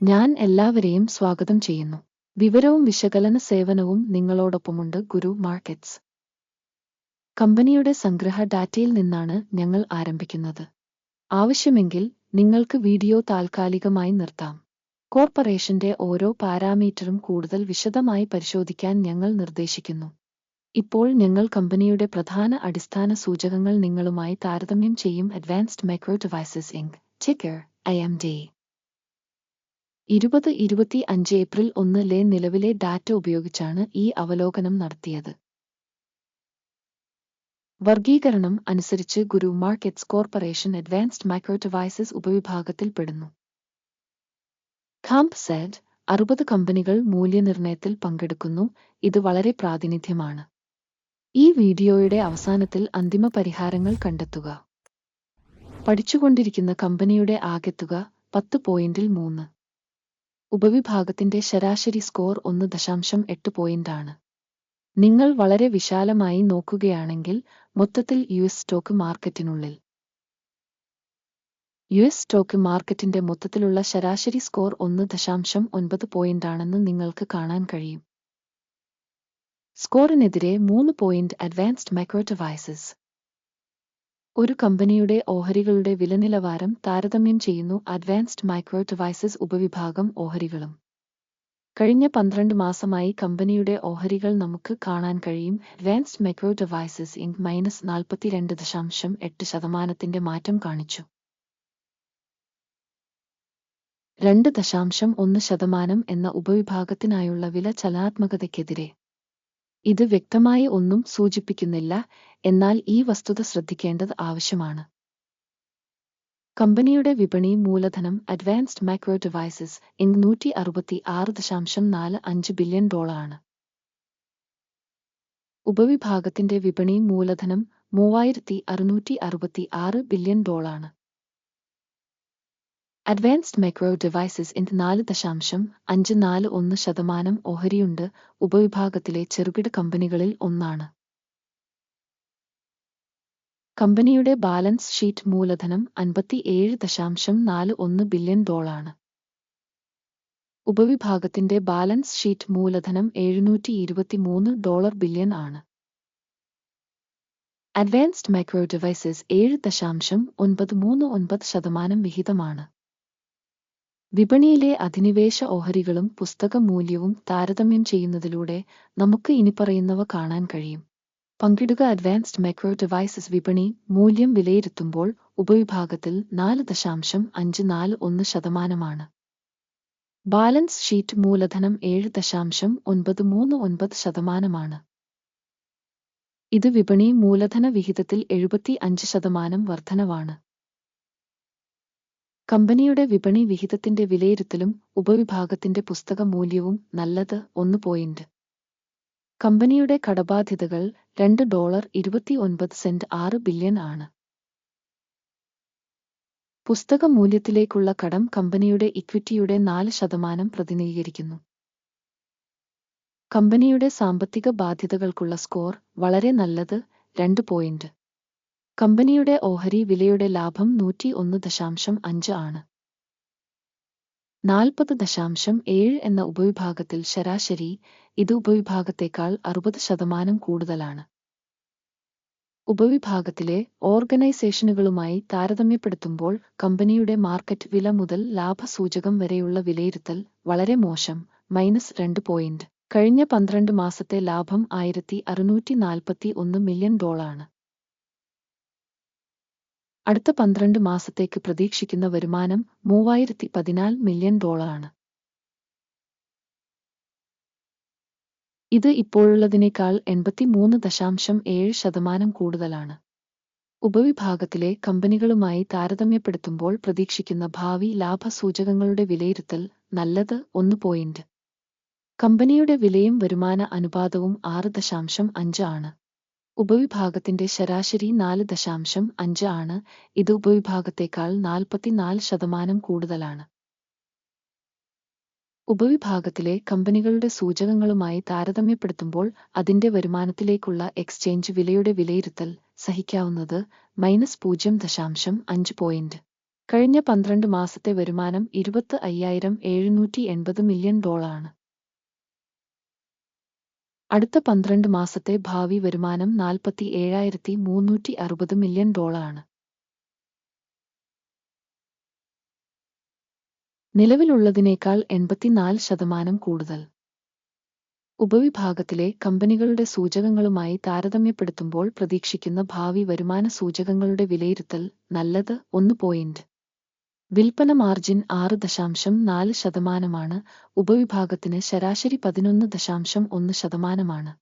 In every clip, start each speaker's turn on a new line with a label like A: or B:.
A: ഞാൻ എല്ലാവരെയും സ്വാഗതം ചെയ്യുന്നു. വിവരവും വിശകലന സേവനവും നിങ്ങളോടൊപ്പമുണ്ട് ഗുരു മാർക്കറ്റ്സ്. കമ്പനിയുടെ സംഗ്രഹ ഡാറ്റയിൽ നിന്നാണ് ഞങ്ങൾ ആരംഭിക്കുന്നത്. ആവശ്യമെങ്കിൽ നിങ്ങൾക്ക് വീഡിയോ താൽക്കാലികമായി നിർത്താം. കോർപ്പറേഷന്റെ ഓരോ പാരാമീറ്ററും കൂടുതൽ വിശദമായി പരിശോധിക്കാൻ ഞങ്ങൾ നിർദ്ദേശിക്കുന്നു. ഇപ്പോൾ ഞങ്ങൾ കമ്പനിയുടെ പ്രധാന അടിസ്ഥാന സൂചകങ്ങൾ നിങ്ങളുമായി താരതമ്യം ചെയ്യും advanced micro devices Inc ticker I M D ഇരുപത് ഇരുപത്തി അഞ്ച് ഏപ്രിൽ ഒന്നിലെ നിലവിലെ ഡാറ്റ ഉപയോഗിച്ചാണ് ഈ അവലോകനം നടത്തിയത്. വർഗീകരണം അനുസരിച്ച് Guru markets corporation advanced micro devices ഉപവിഭാഗത്തിൽപ്പെടുന്നു ഖാംപ് സെഡ് അറുപത് കമ്പനികൾ മൂല്യനിർണയത്തിൽ പങ്കെടുക്കുന്നു. ഇത് വളരെ പ്രാതിനിധ്യമാണ്. ഈ വീഡിയോയുടെ അവസാനത്തിൽ അന്തിമ പരിഹാരങ്ങൾ കണ്ടെത്തുക. പഠിച്ചുകൊണ്ടിരിക്കുന്ന കമ്പനിയുടെ ആകെത്തുക പത്ത് പോയിന്റിൽ മൂന്ന്. ഉപവിഭാഗത്തിന്റെ ശരാശരി സ്കോർ ഒന്ന് ദശാംശം എട്ട് പോയിന്റാണ് നിങ്ങൾ വളരെ വിശാലമായി നോക്കുകയാണെങ്കിൽ മൊത്തത്തിൽ യു എസ് സ്റ്റോക്ക് മാർക്കറ്റിനുള്ളിൽ. യു എസ് സ്റ്റോക്ക് മാർക്കറ്റിന്റെ മൊത്തത്തിലുള്ള ശരാശരി സ്കോർ ഒന്ന് ദശാംശം ഒൻപത് പോയിന്റാണെന്ന് നിങ്ങൾക്ക് കാണാൻ കഴിയും. സ്കോറിനെതിരെ മൂന്ന് പോയിന്റ് അഡ്വാൻസ്ഡ് മൈക്രോ ഡിവൈസസ് ഒരു കമ്പനിയുടെ ഓഹരികളുടെ വിലനിലവാരം താരതമ്യം ചെയ്യുന്നു അഡ്വാൻസ്ഡ് മൈക്രോ ഡിവൈസസ് ഉപവിഭാഗം ഓഹരികളും. കഴിഞ്ഞ പന്ത്രണ്ട് മാസമായി കമ്പനിയുടെ ഓഹരികൾ നമുക്ക് കാണാൻ കഴിയും. Advanced micro devices in minus നാൽപ്പത്തിരണ്ട് ദശാംശം എട്ട് ശതമാനത്തിന്റെ മാറ്റം കാണിച്ചു. രണ്ട് ദശാംശം ഒന്ന് ശതമാനം എന്ന ഉപവിഭാഗത്തിനായുള്ള വില ചലനാത്മകതയ്ക്കെതിരെ ഇത് വ്യക്തമായി ഒന്നും സൂചിപ്പിക്കുന്നില്ല. എന്നാൽ ഈ വസ്തുത ശ്രദ്ധിക്കേണ്ടത് ആവശ്യമാണ്. കമ്പനിയുടെ വിപണി മൂലധനം അഡ്വാൻസ്ഡ് മൈക്രോ ഡിവൈസസ് ഇൻ നൂറ്റി അറുപത്തി ആറ് ദശാംശം നാല് അഞ്ച് ബില്യൺ ഡോളറാണ്. ഉപവിഭാഗത്തിന്റെ വിപണി മൂലധനം മൂവായിരത്തി അറുന്നൂറ്റി അറുപത്തി ആറ് ബില്യൺ ഡോളറാണ്. അഡ്വാൻസ്ഡ് മൈക്രോ ഡിവൈസസ് ഇൻ നാല് ദശാംശം അഞ്ച് നാല് ഒന്ന് ശതമാനം ഓഹരിയുണ്ട് ഉപവിഭാഗത്തിലെ ചെറുകിട കമ്പനികളിൽ ഒന്നാണ്. കമ്പനിയുടെ ബാലൻസ് ഷീറ്റ് മൂലധനം അൻപത്തിയേഴ് ദശാംശം നാല് ഒന്ന് ബില്യൺ ഡോളാണ് ഉപവിഭാഗത്തിന്റെ ബാലൻസ് ഷീറ്റ് മൂലധനം എഴുന്നൂറ്റി ഇരുപത്തിമൂന്ന് ഡോളർ ബില്യൺ ആണ്. അഡ്വാൻസ്ഡ് മൈക്രോ ഡിവൈസസ് ഏഴ് ദശാംശം ഒൻപത് മൂന്ന് ഒൻപത് ശതമാനം വിഹിതമാണ്. വിപണിയിലെ അധിനിവേശ ഓഹരികളും പുസ്തക മൂല്യവും താരതമ്യം ചെയ്യുന്നതിലൂടെ നമുക്ക് ഇനിപ്പറയുന്നവ കാണാൻ കഴിയും. പങ്കിടുക അഡ്വാൻസ്ഡ് മൈക്രോ ഡിവൈസസ് വിപണി മൂല്യം വിലയിരുത്തുമ്പോൾ ഉപവിഭാഗത്തിൽ നാല് ദശാംശം അഞ്ച് നാല് ഒന്ന് ശതമാനമാണ്. ബാലൻസ് ഷീറ്റ് മൂലധനം ഏഴ് ദശാംശം ഒൻപത് മൂന്ന് ഒൻപത് ശതമാനമാണ്. ഇത് വിപണി മൂലധന വിഹിതത്തിൽ എഴുപത്തി അഞ്ച് ശതമാനം വർധനവാണ്. കമ്പനിയുടെ വിപണി വിഹിതത്തിന്റെ വിലയിരുത്തലും ഉപവിഭാഗത്തിന്റെ പുസ്തക മൂല്യവും നല്ലത് ഒന്ന് പോയിന്റ് കമ്പനിയുടെ കടബാധ്യതകൾ രണ്ട് ഡോളർ ഇരുപത്തി ഒൻപത് സെന്റ് ആറ് ബില്യൺ ആണ്. പുസ്തക മൂല്യത്തിലേക്കുള്ള കടം കമ്പനിയുടെ ഇക്വിറ്റിയുടെ നാല് ശതമാനം പ്രതിനിധീകരിക്കുന്നു. കമ്പനിയുടെ സാമ്പത്തിക ബാധ്യതകൾക്കുള്ള സ്കോർ വളരെ നല്ലത് രണ്ട് പോയിന്റ് കമ്പനിയുടെ ഓഹരി വിലയുടെ ലാഭം നൂറ്റി ഒന്ന് ദശാംശം അഞ്ച് ആണ്. നാൽപ്പത് ദശാംശം ഏഴ് എന്ന ഉപവിഭാഗത്തിൽ ശരാശരി ഇത് ഉപവിഭാഗത്തേക്കാൾ അറുപത് ശതമാനം കൂടുതലാണ്. ഉപവിഭാഗത്തിലെ ഓർഗനൈസേഷനുകളുമായി താരതമ്യപ്പെടുത്തുമ്പോൾ കമ്പനിയുടെ മാർക്കറ്റ് വില മുതൽ ലാഭസൂചകം വരെയുള്ള വിലയിരുത്തൽ വളരെ മോശം മൈനസ് രണ്ട് പോയിന്റ്. കഴിഞ്ഞ പന്ത്രണ്ട് മാസത്തെ ലാഭം ആയിരത്തി അറുന്നൂറ്റി നാൽപ്പത്തി ഒന്ന് മില്യൺ ഡോളറാണ് അടുത്ത പന്ത്രണ്ട് മാസത്തേക്ക് പ്രതീക്ഷിക്കുന്ന വരുമാനം മൂവായിരത്തി പതിനാല് മില്യൺ ഡോളറാണ് ഇത് ഇപ്പോഴുള്ളതിനേക്കാൾ എൺപത്തിമൂന്ന് ദശാംശം ഏഴ് ശതമാനം കൂടുതലാണ്. ഉപവിഭാഗത്തിലെ കമ്പനികളുമായി താരതമ്യപ്പെടുത്തുമ്പോൾ പ്രതീക്ഷിക്കുന്ന ഭാവി ലാഭസൂചകങ്ങളുടെ വിലയിരുത്തൽ നല്ലത് ഒന്ന് പോയിന്റ് കമ്പനിയുടെ വിലയും വരുമാന അനുപാതവും ആറ് ദശാംശം അഞ്ച് ആണ്. ഉപവിഭാഗത്തിന്റെ ശരാശരി നാല് ദശാംശം അഞ്ച് ആണ്. ഇത് ഉപവിഭാഗത്തേക്കാൾ നാൽപ്പത്തിനാല് ശതമാനം കൂടുതലാണ്. ഉപവിഭാഗത്തിലെ കമ്പനികളുടെ സൂചകങ്ങളുമായി താരതമ്യപ്പെടുത്തുമ്പോൾ അതിന്റെ വരുമാനത്തിലേക്കുള്ള എക്സ്ചേഞ്ച് വിലയുടെ വിലയിരുത്തൽ സഹിക്കാവുന്നത് മൈനസ് പൂജ്യം ദശാംശം അഞ്ച് പോയിന്റ്. കഴിഞ്ഞ പന്ത്രണ്ട് മാസത്തെ വരുമാനം ഇരുപത്തി അയ്യായിരം എഴുന്നൂറ്റി എൺപത് മില്യൺ ഡോളറാണ്. അടുത്ത പന്ത്രണ്ട് മാസത്തെ ഭാവി വരുമാനം നാൽപ്പത്തി ഏഴായിരത്തി മൂന്നൂറ്റി അറുപത് മില്യൺ ഡോളറാണ്. നിലവിലുള്ളതിനേക്കാൾ എൺപത്തിനാല് ശതമാനം കൂടുതൽ. ഉപവിഭാഗത്തിലെ കമ്പനികളുടെ സൂചകങ്ങളുമായി താരതമ്യപ്പെടുത്തുമ്പോൾ പ്രതീക്ഷിക്കുന്ന ഭാവി വരുമാന സൂചകങ്ങളുടെ വിലയിരുത്തൽ നല്ലത് ഒന്ന് പോയിന്റ് വിൽപ്പന മാർജിൻ ആറ് ദശാംശം നാല് ശതമാനമാണ് ഉപവിഭാഗത്തിന് ശരാശരി പതിനൊന്ന് ദശാംശം ഒന്ന് ശതമാനമാണ്.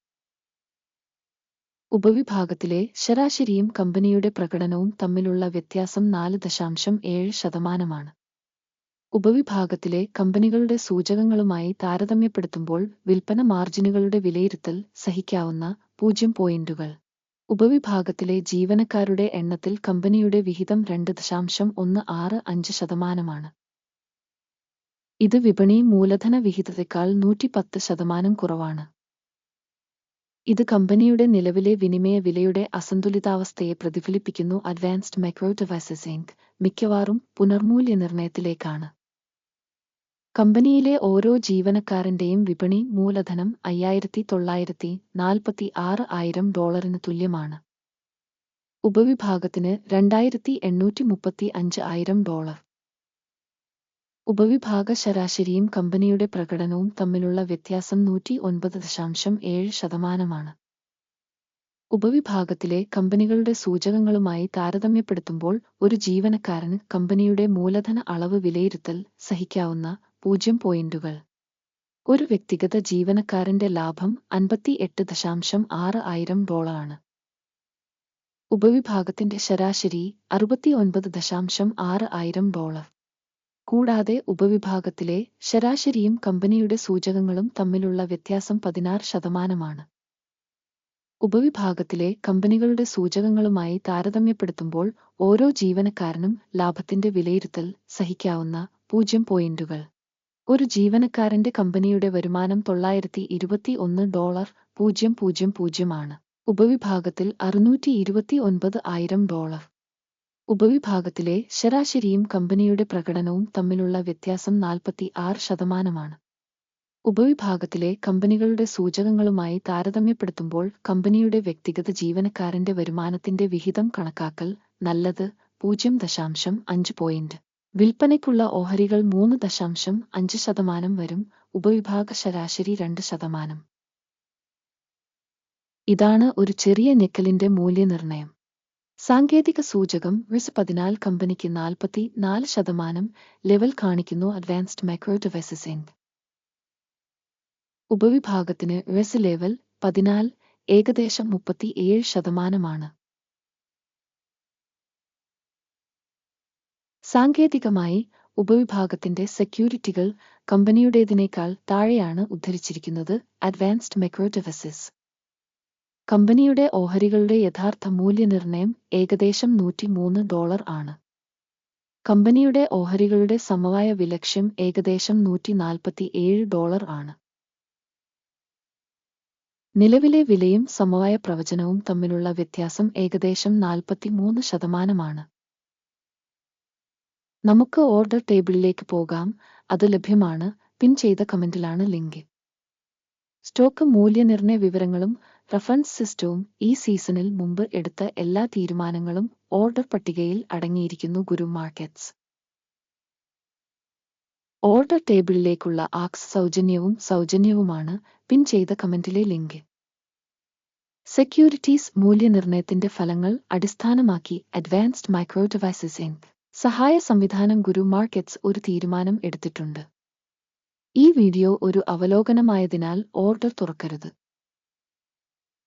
A: ഉപവിഭാഗത്തിലെ ശരാശരിയും കമ്പനിയുടെ പ്രകടനവും തമ്മിലുള്ള വ്യത്യാസം നാല് ദശാംശം ഏഴ് ശതമാനമാണ്. ഉപവിഭാഗത്തിലെ കമ്പനികളുടെ സൂചകങ്ങളുമായി താരതമ്യപ്പെടുത്തുമ്പോൾ വിൽപ്പന മാർജിനുകളുടെ വിലയിരുത്തൽ സഹിക്കാവുന്ന പൂജ്യം പോയിന്റുകൾ. ഉപവിഭാഗത്തിലെ ജീവനക്കാരുടെ എണ്ണത്തിൽ കമ്പനിയുടെ വിഹിതം രണ്ട് ദശാംശം ഒന്ന് ആറ് അഞ്ച് ശതമാനമാണ്. ഇത് വിപണി മൂലധന വിഹിതത്തെക്കാൾ നൂറ്റിപ്പത്ത് ശതമാനം കുറവാണ്. ഇത് കമ്പനിയുടെ നിലവിലെ വിനിമയ വിലയുടെ അസന്തുലിതാവസ്ഥയെ പ്രതിഫലിപ്പിക്കുന്നു അഡ്വാൻസ്ഡ് മൈക്രോ ഡിവൈസസ് ഇൻക് മിക്കവാറും പുനർമൂല്യനിർണയത്തിലേക്കാണ് കമ്പനിയിലെ ഓരോ ജീവനക്കാരന്റെയും വിപണി മൂലധനം അയ്യായിരത്തി തൊള്ളായിരത്തി നാൽപ്പത്തി ആറ് ആയിരം ഡോളറിന് തുല്യമാണ്. ഉപവിഭാഗത്തിന് രണ്ടായിരത്തി എണ്ണൂറ്റി മുപ്പത്തി അഞ്ച് ആയിരം ഡോളർ. ഉപവിഭാഗ ശരാശരിയും കമ്പനിയുടെ പ്രകടനവും തമ്മിലുള്ള വ്യത്യാസം നൂറ്റി ഒൻപത് ദശാംശം ഏഴ് ശതമാനമാണ്. ഉപവിഭാഗത്തിലെ കമ്പനികളുടെ സൂചകങ്ങളുമായി താരതമ്യപ്പെടുത്തുമ്പോൾ ഒരു ജീവനക്കാരന് കമ്പനിയുടെ മൂലധന അളവ് വിലയിരുത്തൽ സഹിക്കാവുന്ന പൂജ്യം പോയിന്റുകൾ. ഒരു വ്യക്തിഗത ജീവനക്കാരന്റെ ലാഭം അൻപത്തി എട്ട് ദശാംശം ആറ് ആയിരം ഡോളറാണ്. ഉപവിഭാഗത്തിന്റെ ശരാശരി അറുപത്തിയൊൻപത് ദശാംശം ആറ് ആയിരം ഡോളർ. കൂടാതെ ഉപവിഭാഗത്തിലെ ശരാശരിയും കമ്പനിയുടെ സൂചകങ്ങളും തമ്മിലുള്ള വ്യത്യാസം പതിനാറ് ശതമാനമാണ്. ഉപവിഭാഗത്തിലെ കമ്പനികളുടെ സൂചകങ്ങളുമായി താരതമ്യപ്പെടുത്തുമ്പോൾ ഓരോ ജീവനക്കാരനും ലാഭത്തിന്റെ വിലയിരുത്തൽ സഹിക്കാവുന്ന പൂജ്യം പോയിന്റുകൾ. ഒരു ജീവനക്കാരന്റെ കമ്പനിയുടെ വരുമാനം തൊള്ളായിരത്തി ഇരുപത്തി ഒന്ന് ഡോളർ പൂജ്യം പൂജ്യം പൂജ്യമാണ് ഉപവിഭാഗത്തിൽ അറുന്നൂറ്റി ഇരുപത്തി ഒൻപത് ആയിരം ഡോളർ. ഉപവിഭാഗത്തിലെ ശരാശരിയും കമ്പനിയുടെ പ്രകടനവും തമ്മിലുള്ള വ്യത്യാസം നാൽപ്പത്തി ആറ് ശതമാനമാണ്. ഉപവിഭാഗത്തിലെ കമ്പനികളുടെ സൂചകങ്ങളുമായി താരതമ്യപ്പെടുത്തുമ്പോൾ കമ്പനിയുടെ വ്യക്തിഗത ജീവനക്കാരന്റെ വരുമാനത്തിന്റെ വിഹിതം കണക്കാക്കൽ നല്ലത് പൂജ്യം ദശാംശം അഞ്ച് പോയിന്റ് വിൽപ്പനയ്ക്കുള്ള ഓഹരികൾ മൂന്ന് ദശാംശം അഞ്ച് ശതമാനം വരും ഉപവിഭാഗ ശരാശരി രണ്ട് ശതമാനം. ഇതാണ് ഒരു ചെറിയ നിക്കലിന്റെ മൂല്യനിർണയം സാങ്കേതിക സൂചകം വിസ് പതിനാല് കമ്പനിക്ക് നാൽപ്പത്തി നാല് ശതമാനം ലെവൽ കാണിക്കുന്നു അഡ്വാൻസ്ഡ് മൈക്രോ ഡിവൈസസ് ഇൻക് ഉപവിഭാഗത്തിന് വെസ് ലെവൽ പതിനാല് ഏകദേശം മുപ്പത്തി ഏഴ് ശതമാനമാണ്. സാങ്കേതികമായി ഉപവിഭാഗത്തിന്റെ സെക്യൂരിറ്റികൾ കമ്പനിയുടേതിനേക്കാൾ താഴെയാണ് ഉദ്ധരിച്ചിരിക്കുന്നത് അഡ്വാൻസ്ഡ് മെക്രോഡെവസിസ്. കമ്പനിയുടെ ഓഹരികളുടെ യഥാർത്ഥ മൂല്യനിർണയം ഏകദേശം നൂറ്റിമൂന്ന് ഡോളർ ആണ്. കമ്പനിയുടെ ഓഹരികളുടെ സമവായ വിലക്ഷ്യം ഏകദേശം നൂറ്റി നാൽപ്പത്തി ഏഴ് ഡോളർ ആണ്. നിലവിലെ വിലയും സമവായ പ്രവചനവും തമ്മിലുള്ള വ്യത്യാസം ഏകദേശം നാൽപ്പത്തിമൂന്ന് ശതമാനമാണ്. നമുക്ക് ഓർഡർ ടേബിളിലേക്ക് പോകാം. അത് ലഭ്യമാണ്. പിൻ ചെയ്ത കമന്റിലാണ് ലിങ്ക്. സ്റ്റോക്ക് മൂല്യനിർണയ വിവരങ്ങളും റഫറൻസ് സിസ്റ്റവും ഈ സീസണിൽ മുമ്പ് എടുത്ത എല്ലാ തീരുമാനങ്ങളും ഓർഡർ പട്ടികയിൽ അടങ്ങിയിരിക്കുന്നു ഗുരു മാർക്കറ്റ്സ്. ഓർഡർ ടേബിളിലേക്കുള്ള ആക്സ് സൗജന്യവും സൗജന്യവുമാണ് പിൻ ചെയ്ത കമന്റിലെ ലിങ്ക്. സെക്യൂരിറ്റീസ് മൂല്യനിർണയത്തിന്റെ ഫലങ്ങൾ അടിസ്ഥാനമാക്കി അഡ്വാൻസ്ഡ് മൈക്രോ ഡിവൈസസ് ഇൻക് സഹായ സംവിധാനം ഗുരു മാർക്കറ്റ്സ് ഒരു തീരുമാനം എടുത്തിട്ടുണ്ട്. ഈ വീഡിയോ ഒരു അവലോകനമായതിനാൽ ഓർഡർ തുറക്കരുത്.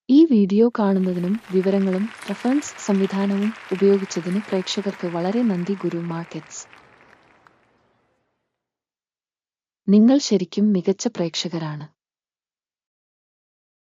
A: ഈ വീഡിയോ കാണുന്നതിനും വിവരങ്ങളും റഫറൻസ് സംവിധാനവും ഉപയോഗിച്ചതിന് പ്രേക്ഷകർക്ക് വളരെ നന്ദി ഗുരു മാർക്കറ്റ്സ്. നിങ്ങൾ ശരിക്കും മികച്ച പ്രേക്ഷകരാണ്.